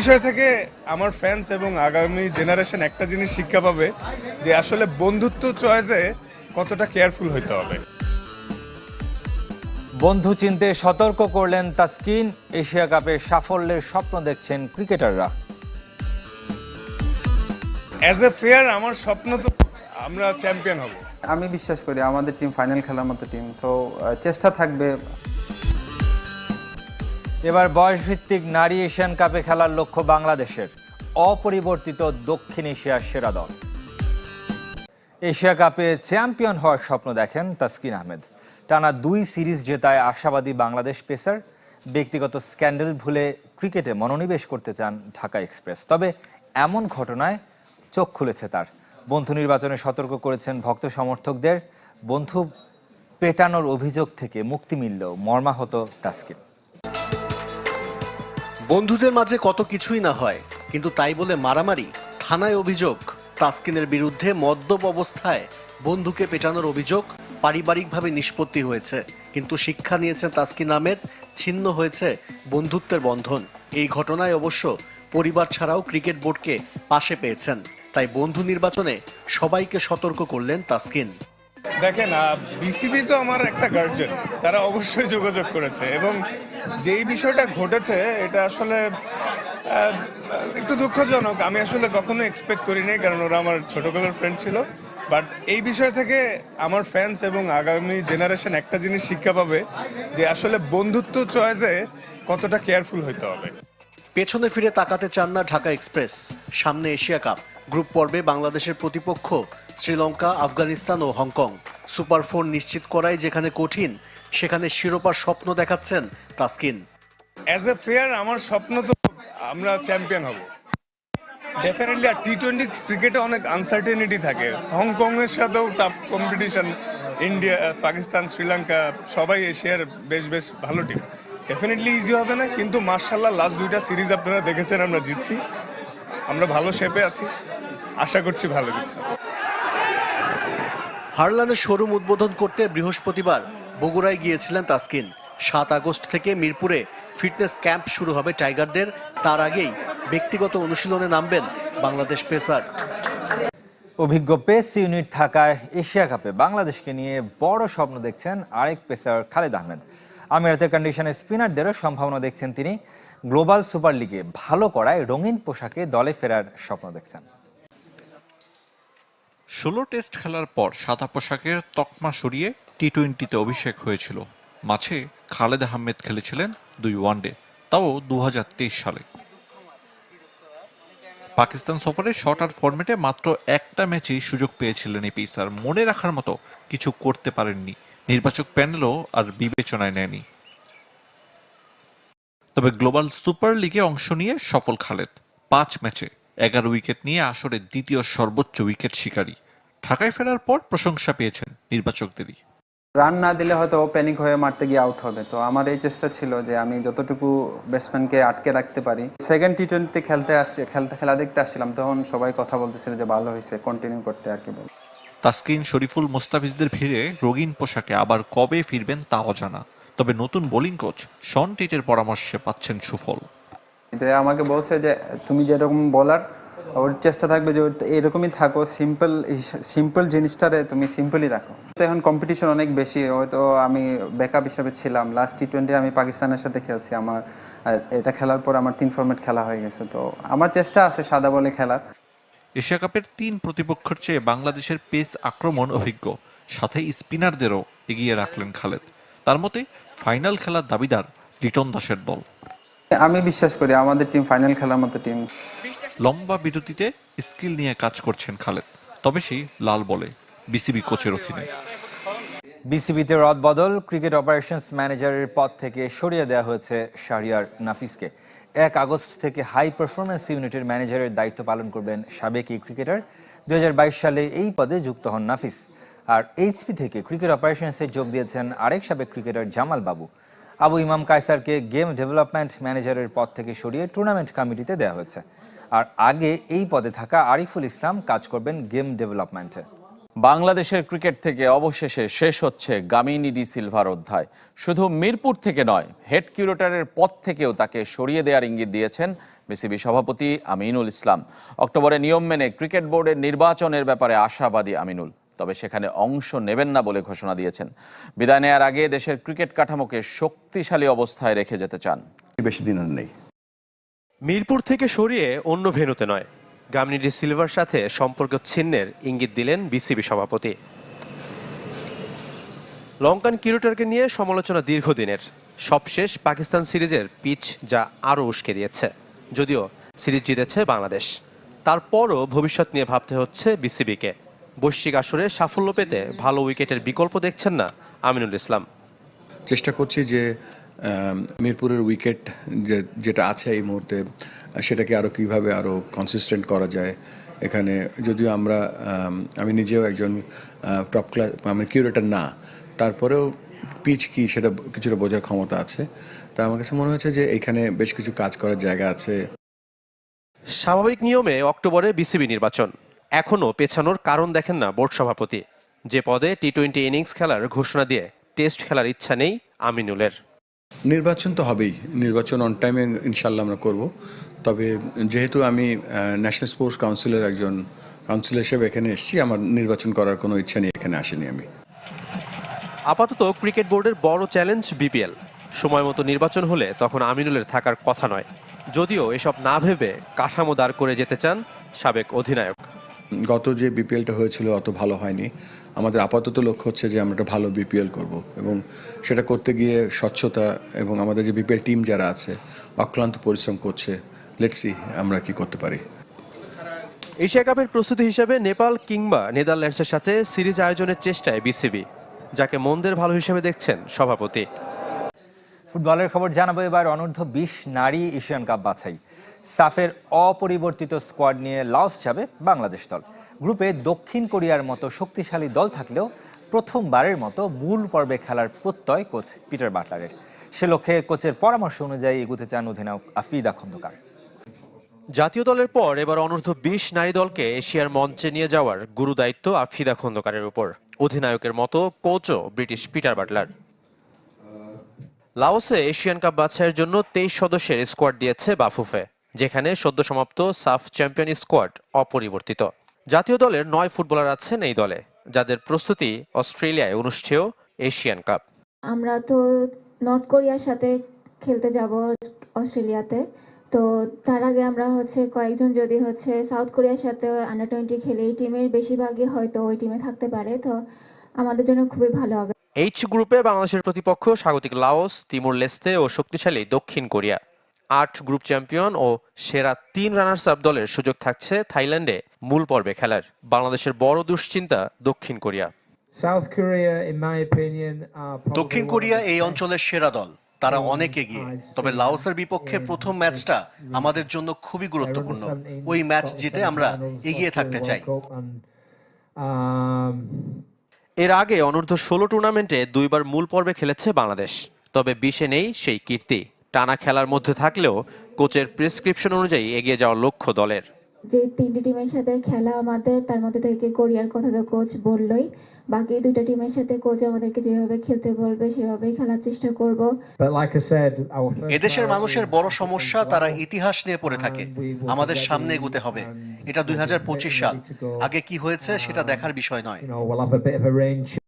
বিষয় থেকে আমার ফ্যান্স এবং আগামী জেনারেশন একটা জিনিস শিক্ষা পাবে যে আসলে বন্ধুত্ব চয়েসে কতটা কেয়ারফুল হইতে হবে। বন্ধু চিনতে সতর্ক করলেন তাসকিন এশিয়া কাপের সাফল্যের স্বপ্ন দেখছেন ক্রিকেটাররা। অ্যাজ এ প্লেয়ার আমার স্বপ্ন তো আমরা চ্যাম্পিয়ন হব। আমি বিশ্বাস করি আমাদের টিম ফাইনাল খেলার মতো টিম তো চেষ্টা থাকবে এবার বয়সভিত্তিক নারী এশিয়ান কাপে খেলার লক্ষ্য বাংলাদেশের। অপরিবর্তিত দক্ষিণ এশিয়ার সেরা দল। এশিয়া কাপে চ্যাম্পিয়ন হওয়ার স্বপ্ন দেখেন তাসকিন আহমেদ। টানা দুই সিরিজ জেতায় আশাবাদী বাংলাদেশ পেসার। ব্যক্তিগত স্ক্যান্ডেল ভুলে ক্রিকেটে মনোনিবেশ করতে চান ঢাকা এক্সপ্রেস। তবে এমন ঘটনায় চোখ খুলেছে তার। বন্ধু নির্বাচনে সতর্ক করেছেন ভক্ত সমর্থকদের। বন্ধু পেটানোর অভিযোগ থেকে মুক্তি মিললেও মর্মাহত তাসকিন। বন্ধুদের মাঝে কত কিছুই না হয়, কিন্তু তাই বলে মারামারি, থানায় অভিযোগ, তাসকিনের বিরুদ্ধে মদ্যপ অবস্থায় বন্ধুকে পেটানোর অভিযোগ পারিবারিকভাবে নিষ্পত্তি হয়েছে, কিন্তু শিক্ষা নিয়েছেন তাসকিন আহমেদ, ছিন্ন হয়েছে বন্ধুত্বের বন্ধন। এই ঘটনায় অবশ্য পরিবার ছাড়াও ক্রিকেট বোর্ডকে পাশে পেয়েছেন, তাই বন্ধু নির্বাচনে সবাইকে সতর্ক করলেন তাসকিন। দেখেন বিসিবি তো আমার একটা গার্জেন তারা অবশ্যই যোগাযোগ করেছে এবং যেই বিষয়টা ঘটেছে, এটা আসলে একটু দুঃখজনক। আমি আসলে কখনো এক্সপেক্ট করিনি, কারণ ওরা আমার ছোটবেলার ফ্রেন্ড ছিল। বাট এই বিষয় থেকে আমার ফ্যান্স এবং আগামী জেনারেশন একটা জিনিস শিক্ষা পাবে, যে আসলে বন্ধুত্ব চয়েসে কতটা কেয়ারফুল হইতে হবে। পেছনে ফিরে তাকাতে চান না ঢাকা এক্সপ্রেস সামনে এশিয়া কাপ। গ্রুপ পর্বে বাংলাদেশের প্রতিপক্ষ শ্রীলঙ্কা, আফগানিস্তান ও হংকং। সুপার ফোর নিশ্চিত করাই যেখানে কঠিন সেখানে শিরোপার স্বপ্ন দেখাচ্ছেন তাসকিন। অ্যাজ এ প্লেয়ার আমার স্বপ্ন তো আমরা চ্যাম্পিয়ন হব। ডেফিনেটলি আর টি টোয়েন্টি ক্রিকেটে অনেক আনসার্টেনিটি থাকে। হংকং এর সাথেও tough competition India Pakistan Sri Lanka সবাই এশিয়ার বেশ বেশ ভালো টিম ডেফিনেটলি ইজি হবে না কিন্তু মার্শাল্লাহ লাস্ট দুইটা সিরিজ আপনারা দেখেছেন আমরা জিতছি। আমরা ভালো শেপে আছি। আশা করছি ভালো কিছু। হারলানের শোরুম উদ্বোধন করতে বৃহস্পতিবার। বগুড়ায় গিয়েছিলেন তাসকিন। সাত আগস্ট থেকে মিরপুরে ফিটনেস ক্যাম্প শুরু হবে টাইগারদের। তার আগেই ব্যক্তিগত অনুশীলনে নামবেন বাংলাদেশ পেসার। অভিজ্ঞ পেস ইউনিট থাকায় এশিয়া কাপে বাংলাদেশকে নিয়ে বড় স্বপ্ন দেখছেন আরেক পেসার খালেদ আহমেদ। আমিরাতের কন্ডিশনে স্পিনারদেরও সম্ভাবনা দেখছেন তিনি। গ্লোবাল সুপার লিগে ভালো করায় রঙিন পোশাকে দলে ফেরার স্বপ্ন দেখছেন। ষোলো টেস্ট খেলার পর সাদা পোশাকের তকমা সরিয়ে টি টোয়েন্টিতে অভিষেক হয়েছিল। মাঝে খালেদ আহমেদ খেলেছিলেন দুই ওয়ানডে, তাও দু হাজার তেইশ সালে। পাকিস্তান সফরে শর্ট আর ফরম্যাটে মাত্র একটা ম্যাচেই সুযোগ পেয়েছিলেন এই পেসার। মনে রাখার মতো কিছু করতে পারেননি। নির্বাচক প্যানেলও আর বিবেচনায় নেয়নি। তবে গ্লোবাল সুপার লিগে অংশ নিয়ে সফল খালেদ। পাঁচ ম্যাচে এগারো উইকেট নিয়ে আসরের দ্বিতীয় সর্বোচ্চ উইকেট শিকারী। ঢাকায় ফেরার পর প্রশংসা পেয়েছেন নির্বাচকদেরই। রান না দিলে হয়তো ও প্যানিক হয়ে মারতে গিয়ে আউট হবে। তো আমার এই চেষ্টা ছিল যে আমি যতটুকু ব্যাটসম্যানকে আটকে রাখতে পারি। সেকেন্ড টি টোয়েন্টিতে খেলতে আসছে খেলতে খেলা দেখতে আসছিলাম তখন সবাই কথা বলতেছিল যে ভালো হয়েছে কন্টিনিউ করতে আর কি বল তাসকিন শরীফুল মোস্তাফিজদের ভিড়ে রঙিন পোশাকে আবার কবে ফিরবেন তা অজানা। তবে নতুন বোলিং কোচ শন টিটের পরামর্শে পাচ্ছেন সুফল। আমাকে বলছে যে তুমি যেরকম বলার ওর চেষ্টা থাকবে যে এরকমই থাকো সিম্পল সিম্পল জিনিসটারে তুমি সিম্পলই রাখো। তো এখন কম্পিটিশন অনেক বেশি হয়তো আমি ব্যাকআপ হিসেবে ছিলাম। লাস্ট টি টোয়েন্টি আমি পাকিস্তানের সাথে খেলছি আমার এটা খেলার পর আমার তিন ফর্মেট খেলা হয়ে গেছে। তো আমার চেষ্টা আছে সাদা বলে খেলার। এশিয়া কাপের তিন প্রতিপক্ষের চেয়ে বাংলাদেশের পেস আক্রমণ অভিজ্ঞ। সাথে স্পিনারদেরও এগিয়ে রাখলেন খালেদ। তার মতে ফাইনাল খেলার দাবিদার লিটন দাসের দল। আমি বিশ্বাস করি আমাদের টিম ফাইনাল খেলার মতো টিম লম্বা বিরতিতে স্কিল নিয়ে কাজ করছেন খালেদ। তবে সেই লাল বলে বিসিবি কোচের অধীনে। বিসিবিতে রদবদল ক্রিকেট অপারেশনস ম্যানেজারের পদ থেকে সরিয়ে দেওয়া হয়েছে শাহরিয়ার নাফিসকে। এক আগস্ট থেকে হাই পারফরমেন্স ইউনিটের ম্যানেজারের দায়িত্ব পালন করবেন সাবেক এই ক্রিকেটার। দুই হাজার বাইশ সালে এই পদে যুক্ত হন নাফিস। আর এইচপি থেকে ক্রিকেট অপারেশনসে যোগ দিয়েছেন আরেক সাবেক ক্রিকেটার জামাল বাবু। আবু ইমাম কায়সারকে গেম ডেভেলপমেন্ট ম্যানেজারের পদ থেকে সরিয়ে টুর্নামেন্ট কমিটিতে দেওয়া হয়েছে। আর আগে এই পদে থাকা আরিফুল ইসলাম কাজ করবেন গেম ডেভেলপমেন্টে। বাংলাদেশের ক্রিকেট থেকে অবশেষে শেষ হচ্ছে গামিনী ডি সিলভার অধ্যায়। শুধু মিরপুর থেকে নয় হেড কিউরেটারের পদ থেকেও তাকে সরিয়ে দেওয়ার ইঙ্গিত দিয়েছেন বিসিবি সভাপতি আমিনুল ইসলাম। অক্টোবরে নিয়ম মেনে ক্রিকেট বোর্ডের নির্বাচনের ব্যাপারে আশাবাদী আমিনুল তবে সেখানে অংশ নেবেন না বলে ঘোষণা দিয়েছেন। বিদায় নেয়ার আগে দেশের ক্রিকেট কাঠামোকে শক্তিশালী অবস্থায় রেখে যেতে চান। বেশি দিন আর নেই। মিরপুর থেকে সরিয়ে অন্য ভেন্যুতে নয়। গামনিডি সিলভার সাথে সম্পর্ক ছিন্নের ইঙ্গিত দিলেন বিসিবি সভাপতি। লঙ্কান কিউরেটরকে নিয়ে সমালোচনা দীর্ঘদিনের। সবশেষ পাকিস্তান সিরিজের পিচ যা আরও উস্কে দিয়েছে। যদিও সিরিজ জিতেছে বাংলাদেশ। তারপরও ভবিষ্যৎ নিয়ে ভাবতে হচ্ছে বিসিবিকে। বৈশ্বিক আসরে সাফল্য পেতে ভালো উইকেটের বিকল্প দেখছেন না আমিনুল ইসলাম। চেষ্টা করছি যে মিরপুরের উইকেট যেটা আছে এই মুহূর্তে, সেটাকে আরও কীভাবে আরও কনসিস্টেন্ট করা যায়? এখানে যদিও আমরা, আমি নিজেও একজন টপ ক্লাস আমি কিউরেটার না, তারপরেও পিচ কি সেটা কিছুটা বোঝার ক্ষমতা আছে। তা আমার কাছে মনে হয়েছে যে এখানে বেশ কিছু কাজ করার জায়গা আছে। স্বাভাবিক নিয়মে অক্টোবরে বিসিবি নির্বাচন। এখনও পেছানোর কারণ দেখেন না বোর্ড সভাপতি। যে পদে টি টোয়েন্টি ইনিংস খেলার ঘোষণা দিয়ে টেস্ট খেলার ইচ্ছা নেই আমিনুলের। নির্বাচন তো হবেই। নির্বাচন অন টাইমে ইনশাল্লাহ আমরা করব। তবে যেহেতু আমি ন্যাশনাল স্পোর্টস কাউন্সিলের একজন কাউন্সিলর হিসেবে এখানে এসেছি, আমার নির্বাচন করার কোনো ইচ্ছা নেই, এখানে আসিনি আমি। আপাতত ক্রিকেট বোর্ডের বড় চ্যালেঞ্জ বিপিএল। সময় মতো নির্বাচন হলে তখন আমিনুলের থাকার কথা নয়। যদিও এসব না ভেবে কাঠামো দাঁড় করে যেতে চান সাবেক অধিনায়ক। গত যে বিপিএলটা হয়েছিল অত ভালো হয়নি। আমাদের আপাতত লক্ষ্য হচ্ছে যে আমরা একটা ভালো বিপিএল করব এবং সেটা করতে গিয়ে স্বচ্ছতা এবং আমাদের যে বিপিএল টিম যারা আছে, অক্লান্ত পরিশ্রম করছে লেটসি আমরা কি করতে পারি। এশিয়া কাপের প্রস্তুতি হিসেবে নেপাল কিংবা নেদারল্যান্ডসের সাথে সিরিজ আয়োজনের চেষ্টায় বিসিবি, যাকে মন্দের ভালো হিসেবে দেখছেন সভাপতি। ফুটবলের খবর জানাব এবার অনূর্ধ্ব বিশ নারী এশিয়ান কাপ বাছাই। সাফের অপরিবর্তিত স্কোয়াড নিয়ে লাওস যাবে বাংলাদেশ দল। গ্রুপে দক্ষিণ কোরিয়ার মতো শক্তিশালী দল থাকলেও প্রথমবারের মতো মূল পর্বে খেলার প্রত্যয় কোচ পিটার বাটলারের। সে লক্ষ্যে কোচের পরামর্শ অনুযায়ী এগুতে চান অধিনায়ক আফিদা খন্দকার জাতীয় দলের পর এবার অনূর্ধ্ব বিশ নারী দলকে এশিয়ার মঞ্চে নিয়ে যাওয়ার গুরু দায়িত্ব আফিদা খন্দকারের উপর। অধিনায়কের মতো কোচও ব্রিটিশ পিটার বাটলার। লাওসে এশিয়ান কাপ বাছাইয়ের জন্য তেইশ সদস্যের স্কোয়াড দিয়েছে বাফুফে, যেখানে সদ্য সমাপ্ত সাফ চ্যাম্পিয়ন স্কোয়াড অপরিবর্তিত। জাতীয় দলের নয় ফুটবলার আছেন এই দলে, যাদের প্রস্তুতি অস্ট্রেলিয়ায় অনুষ্ঠেয় এশিয়ান কাপ। আমরা তো নর্থ কোরিয়ার সাথে খেলতে যাব অস্ট্রেলিয়াতে, তো তার আগে আমরা হচ্ছে কয়েকজন যদি হচ্ছে সাউথ কোরিয়ার সাথে আন্ডার টোয়েন্টি খেলে এই টিমের বেশিরভাগই হয়তো ওই টিমে থাকতে পারে, তো আমাদের জন্য খুবই ভালো হবে। এইচ গ্রুপে বাংলাদেশের প্রতিপক্ষ স্বাগতিক লাওস তিমুর লেস্তে ও শক্তিশালী দক্ষিণ কোরিয়া। আট গ্রুপ চ্যাম্পিয়ন ও সেরা তিন রানার্স আপ দলের সুযোগ থাকছে থাইল্যান্ডে মূল পর্বে খেলার। বাংলাদেশের বড় দুশ্চিন্তা দক্ষিণ কোরিয়া। দক্ষিণ কোরিয়া এই অঞ্চলের সেরা দল। তারা অনেক এগিয়ে। তবে লাওসের বিপক্ষে প্রথম ম্যাচটা আমাদের জন্য খুবই গুরুত্বপূর্ণ। ওই ম্যাচ জিতে আমরা এগিয়ে থাকতে চাই। এর আগে অনূর্ধ্ব ষোলো টুর্নামেন্টে দুইবার মূল পর্বে খেলেছে বাংলাদেশ। তবে বিশে নেই সেই কীর্তি। টানা খেলার মধ্যে থাকলেও কোচের প্রেসক্রিপশন অনুযায়ী এগিয়ে যাওয়ার লক্ষ্য দলের। যে তিনটি টিমের সাথে খেলা আমাদের তার মধ্যে থেকে কোরিয়ার কথা তো কোচ বললোই। বাকি দুটো টিমের সাথে কোচ আমাদেরকে যেভাবে খেলতে বলবে সেভাবেই খেলার চেষ্টা করব। এদেশের মানুষের বড় সমস্যা তারা ইতিহাস নিয়ে পড়ে থাকে। আমাদের সামনে এগোতে হবে। এটা দুই সাল। আগে কি হয়েছে সেটা দেখার বিষয় নয়।